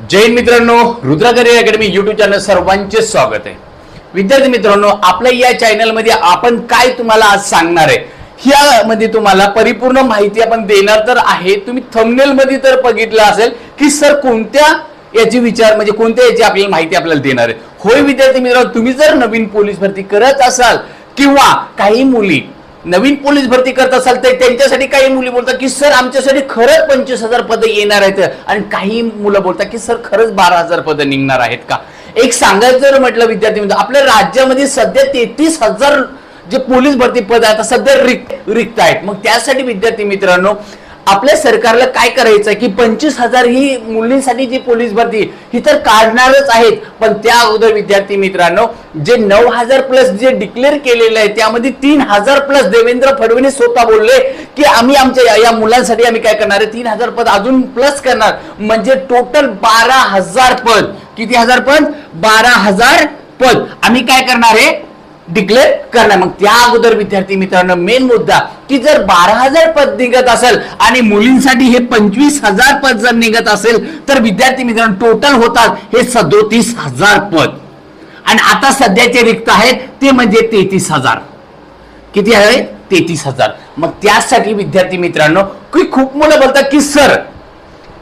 जैन मित्रांनो रुद्रागरी academy YouTube channel सर्वांचे स्वागत आहे. विद्यार्थी मित्रांनो आपल्या या चॅनलमध्ये आपण काय तुम्हाला आज सांगणार आहे? यामध्ये तुम्हाला परिपूर्ण माहिती आपण देणार तर आहे. तुम्ही थंबनेल मध्ये तर बघितलं असेल की सर कोणत्या याची विचार म्हणजे कोणत्या याची आपल्याला माहिती आपल्याला देणार आहे? होय विद्यार्थी मित्रांनो तुम्ही जर नवीन पोलीस भरती करत असाल किंवा काही मुली नवीन पोलीस भरती करत असाल तर त्यांच्यासाठी काही मुली बोलतात की सर आमच्यासाठी खरंच पंचवीस हजार पदं येणार आहेत. आणि काही मुलं बोलतात की सर खरंच बारा हजार पदं निघणार आहेत का? एक सांगायचं जर म्हटलं विद्यार्थी मित्र आपल्या राज्यामध्ये सध्या तेहतीस हजार जे पोलीस भरती पद आहेत आता सध्या रिक्त रिक्त आहेत. मग त्यासाठी विद्यार्थी मित्रांनो आपल्या सरकारला काय करायचं की पंचवीस हजार ही मुलींसाठी जी पोलीस भरती ही तर काढणारच आहेत. पण त्या अगोदर विद्यार्थी मित्रांनो जे नऊ हजार प्लस जे डिक्लेअर केलेलं आहे त्यामध्ये तीन हजार प्लस देवेंद्र फडणवीस स्वतः बोलले की आम्ही आमच्या या- या मुलांसाठी आम्ही काय करणार आहे? तीन हजार पद अजून प्लस करणार. म्हणजे टोटल बारा हजार पद. किती हजार पद? बारा हजार पद. आम्ही काय करणार आहे? डिक्लेअर करणार. मग त्या अगोदर विद्यार्थी मित्रांनो मेन मुद्दा की जर बारा हजार पद निघत असेल आणि मुलींसाठी हे पंचवीस हजार पद जर निघत असेल तर विद्यार्थी मित्रांनो टोटल होतात हे सदोतीस हजार पद. आणि आता सध्याचे रिक्त आहेत ते म्हणजे तेहतीस हजार किती आहे? तेहतीस हजार मग त्यासाठी विद्यार्थी मित्रांनो की खूप मुलं बोलतात की सर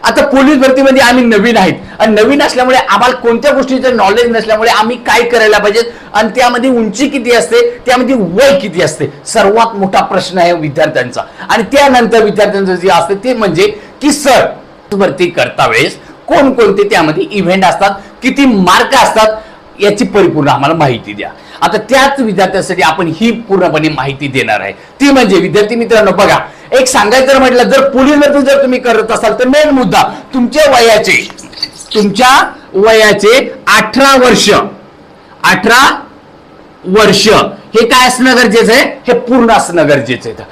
आता पोलीस भरतीमध्ये आम्ही नवीन आहेत. आणि नवीन असल्यामुळे आम्हाला कोणत्या गोष्टीचं नॉलेज नसल्यामुळे आम्ही काय करायला पाहिजे? आणि त्यामध्ये उंची किती असते? त्यामध्ये वय किती असते? सर्वात मोठा प्रश्न आहे विद्यार्थ्यांचा. आणि त्यानंतर विद्यार्थ्यांचं जे असते ते म्हणजे की सर भरती करता वेळेस कोणकोणते त्यामध्ये इव्हेंट असतात? किती मार्क असतात? याची परिपूर्ण आम्हाला माहिती द्या. आता त्याच विद्यार्थ्यांसाठी आपण ही पूर्णपणे माहिती देणार आहे. ती म्हणजे विद्यार्थी मित्रांनो बघा एक सांगायचं म्हटलं जर पोलीस जर तुम्ही करत असाल तर मेन मुद्दा तुमच्या वयाचे तुमच्या वयाचे अठरा वर्ष. अठरा वर्ष. हे काय असणं गरजेचं आहे? हे पूर्ण असणं गरजेचं आहे.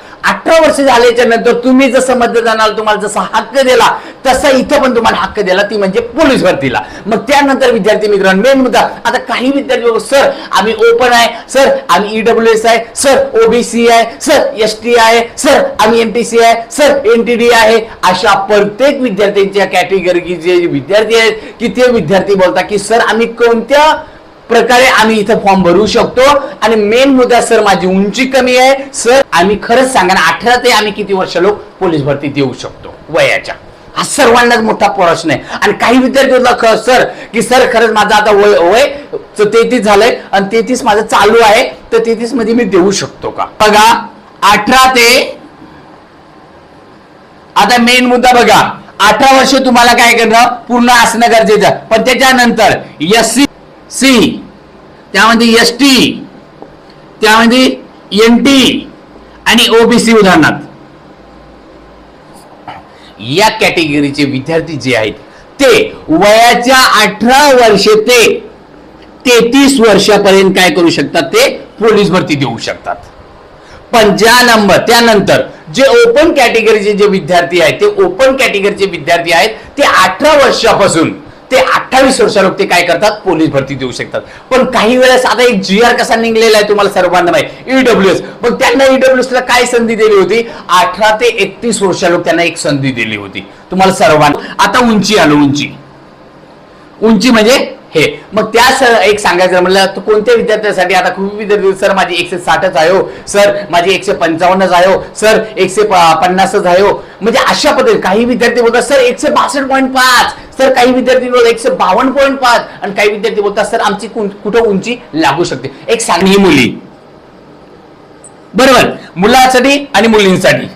अठरा वर्ष झाल्याच्यानंतर तुम्ही जसं मतदानाला तुम्हाला जसा हक्क दिला तसा इथं पण तुम्हाला हक्क दिला ती म्हणजे पोलीस भरतीला. मग त्यानंतर विद्यार्थी मित्रांनो मेन मुद्दा आता काही विद्यार्थी सर आम्ही ओपन आहे सर आम्ही ईडब्ल्यू एस आहे सर ओबीसी आहे सर एस टी आहे सर आम्ही एन टी सी आहे सर एन टी डी आहे. अशा प्रत्येक विद्यार्थ्यांच्या कॅटेगरीचे विद्यार्थी आहेत की ते विद्यार्थी बोलतात की सर आम्ही कोणत्या प्रकारे आम्ही इथं फॉर्म भरू शकतो. आणि मेन मुद्दा सर माझी उंची कमी आहे. सर आम्ही खरंच सांगा ना अठरा ते आम्ही किती वर्ष लोक पोलीस भरती देऊ शकतो वयाच्या. हा सर्वांनाच मोठा प्रश्न आहे. आणि काही विद्यार्थी होता सर की सर खरंच माझं आता वय वय तेहतीस झालंय आणि तेहतीस माझं चालू आहे. तर तेहतीसमध्ये मी देऊ शकतो का? बघा अठरा ते आता मेन मुद्दा बघा. अठरा वर्ष तुम्हाला काय करणं? पूर्ण असणं गरजेचं पण त्याच्यानंतर एस सी सी. त्यामध्ये एस टी त्यामध्ये एन टी आणि ओबीसी उदाहरणार्थ या कॅटेगरीचे विद्यार्थी जे आहेत ते वयाच्या अठरा वर्षे ते तेहतीस वर्षापर्यंत काय करू शकतात? ते पोलीस भरती देऊ शकतात. पण ज्या नंबर त्यानंतर जे ओपन कॅटेगरीचे जे विद्यार्थी आहेत ते ओपन कॅटेगरीचे विद्यार्थी आहेत ते अठरा वर्षापासून ते अठ्ठावीस वर्षा लोक ते काय करतात? पोलीस भरती देऊ शकतात. पण काही वेळेस आता एक जी आर कसा निघलेला आहे तुम्हाला सर्वांना माहिती. ईडब्ल्यू एस मग त्यांना ईडब्ल्यू ला काय संधी दिली होती? अठरा ते एकतीस वर्षा लोक त्यांना एक संधी दिली होती. तुम्हाला सर्वांना. आता उंची आलो उंची. उंची म्हणजे हे. मग त्या सर एक सांगायचं म्हणलं तर कोणत्या विद्यार्थ्यांसाठी आता खूप विद्यार्थी सर माझी एकशे साठच आहे हो. सर माझी एकशे पंचावन्नच आहे हो. सर एकशे पन्नासच आहे हो. म्हणजे अशा पद्धती काही विद्यार्थी बोलतात सर एकशे बासष्ट पॉईंट पाच. सर काही विद्यार्थी बोलतात एकशे बावन्न पॉईंट पाच. आणि काही विद्यार्थी बोलतात सर आमची कुठं उंची लागू शकते. एक सांग ही मुली. बरोबर? मुलासाठी आणि मुलींसाठी.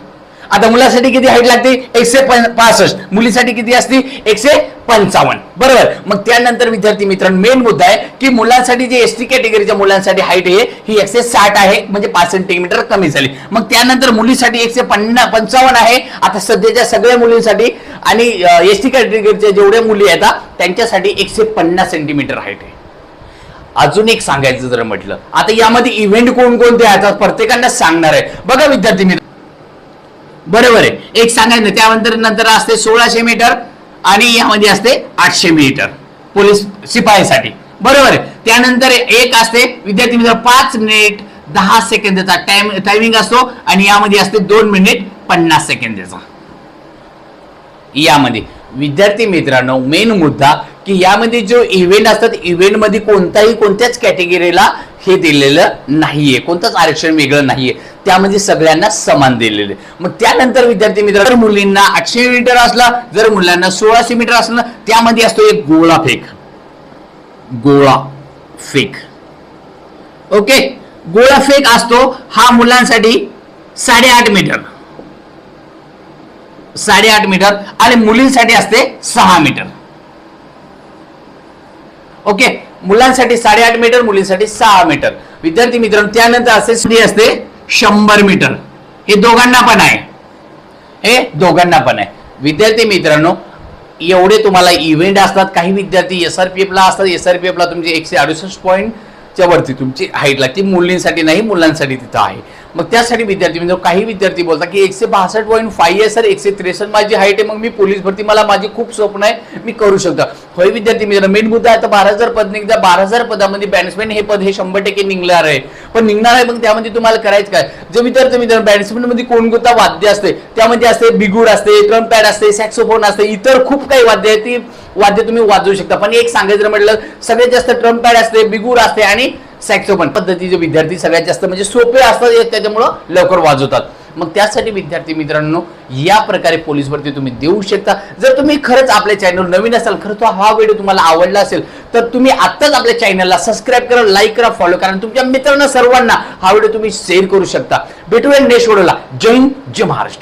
आता मुलासाठी किती हाईट लागते? एकशे पासष्ट. मुलीसाठी किती असते? एकशे पंचावन्न. बरोबर? मग त्यानंतर विद्यार्थी मित्रांनो मेन मुद्दा आहे की मुलांसाठी जे एस टी कॅटेगरीच्या मुलांसाठी हाईट आहे ही एकशे साठ आहे म्हणजे पाच सेंटीमीटर कमी झाली. मग त्यानंतर मुलीसाठी एकशे पन्ना पंचावन्न आहे. आता सध्याच्या सगळ्या मुलींसाठी आणि एस टी कॅटेगरीच्या जेवढ्या मुली आहेत त्यांच्यासाठी एकशे पन्नास सेंटीमीटर हाईट आहे. अजून एक सांगायचं जर म्हटलं आता यामध्ये इव्हेंट कोणकोणते आहेत प्रत्येकांना सांगणार आहे. बघा विद्यार्थी मित्र बरोबर आहे. एक सांगायचं त्यानंतर नंतर असते सोळाशे मीटर आणि यामध्ये असते आठशे मीटर. पोलीस शिपायासाठी. बरोबर आहे. त्यानंतर एक असते विद्यार्थी मित्र पाच मिनिट दहा सेकंदाचा टाइम टायमिंग असतो आणि यामध्ये असते दोन मिनिट पन्नास सेकंदाचा. यामध्ये. विद्यार्थी मित्रांनो मेन मुद्दा की यामध्ये जो इव्हेंट असतात इव्हेंटमध्ये कोणताही कोणत्याच कॅटेगरीला हे दिलेलं नाहीये. कोणतंच आरक्षण वेगळं नाहीये. त्यामध्ये सगळ्यांना समान दिलेले. मग त्यानंतर विद्यार्थी मित्र जर मुलींना आठशे मीटर असला जर मुलांना सोळाशे मीटर असलं त्यामध्ये असतो एक गोळा फेक. गोळा फेक. ओके? गोळा फेक असतो हा मुलांसाठी साडेआठ मीटर. साडेआठ मीटर आणि मुलींसाठी असते सहा मीटर. ओके? मुलांसाठी साडेआठ मीटर मुलींसाठी सहा मीटर. विद्यार्थी मित्रांनो त्यानंतर असे स्त्री असते शंभर मीटर. हे दोघांना पण आहे. हे दोघांना पण आहे. विद्यार्थी मित्रांनो एवढे तुम्हाला इव्हेंट असतात काही विद्यार्थी एस आर पी एफला असतात एस आर पी एफला तुमचे एकशे अडुसष्ट पॉईंटच्या वरती तुमची हाईट लागते. मुलींसाठी नाही मुलांसाठी तिथं आहे. मग त्यासाठी विद्यार्थी म्हणजे काही विद्यार्थी बोलतात की एकशे बासष्ट पॉईंट फाईव्ह आहे सर एकशे त्रेसष्ट माझी हाईट आहे मग मी पोलीस भरती मला माझी खूप स्वप्न आहे मी करू शकतो. होय विद्यार्थी मित्र मेन मुद्दा आता बारा हजार पद निघता बारा हजार पदामध्ये बॅट्समॅन हे पद हे शंभर टक्के निघणार आहे. पण निघणार आहे मग त्यामध्ये तुम्हाला करायचं काय? जे विद्यार्थी मित्र बॅट्समॅनमध्ये कोणकोणता वाद्य असते त्यामध्ये असते बिगुड असते ट्रम्प पॅड असते सॅक्सोफोन असते इतर खूप काही वाद्य आहे ती वाद्य तुम्ही वाजवू शकता. पण एक सांगायचं म्हटलं सगळ्यात जास्त ट्रम्प पॅड असते बिगुड असते आणि सॅक्सोफोन पद्धतीचे विद्यार्थी सगळ्यात जास्त म्हणजे सोपे असतात त्याच्यामुळं लवकर वाजवतात. मग त्यासाठी विद्यार्थी मित्रांनो या प्रकारे पोलीस भरती तुम्ही देऊ शकता. जर तुम्ही खरंच आपल्या चॅनल नवीन असाल खरं तो हा व्हिडिओ तुम्हाला आवडला असेल तर तुम्ही आत्ताच आपल्या चॅनलला सबस्क्राईब करा लाईक करा फॉलो करा आणि तुमच्या मित्रांना सर्वांना हा व्हिडिओ तुम्ही शेअर करू शकता. भेटूया नेक्स्ट व्हिडिओला जय हिंद जय महाराष्ट्र.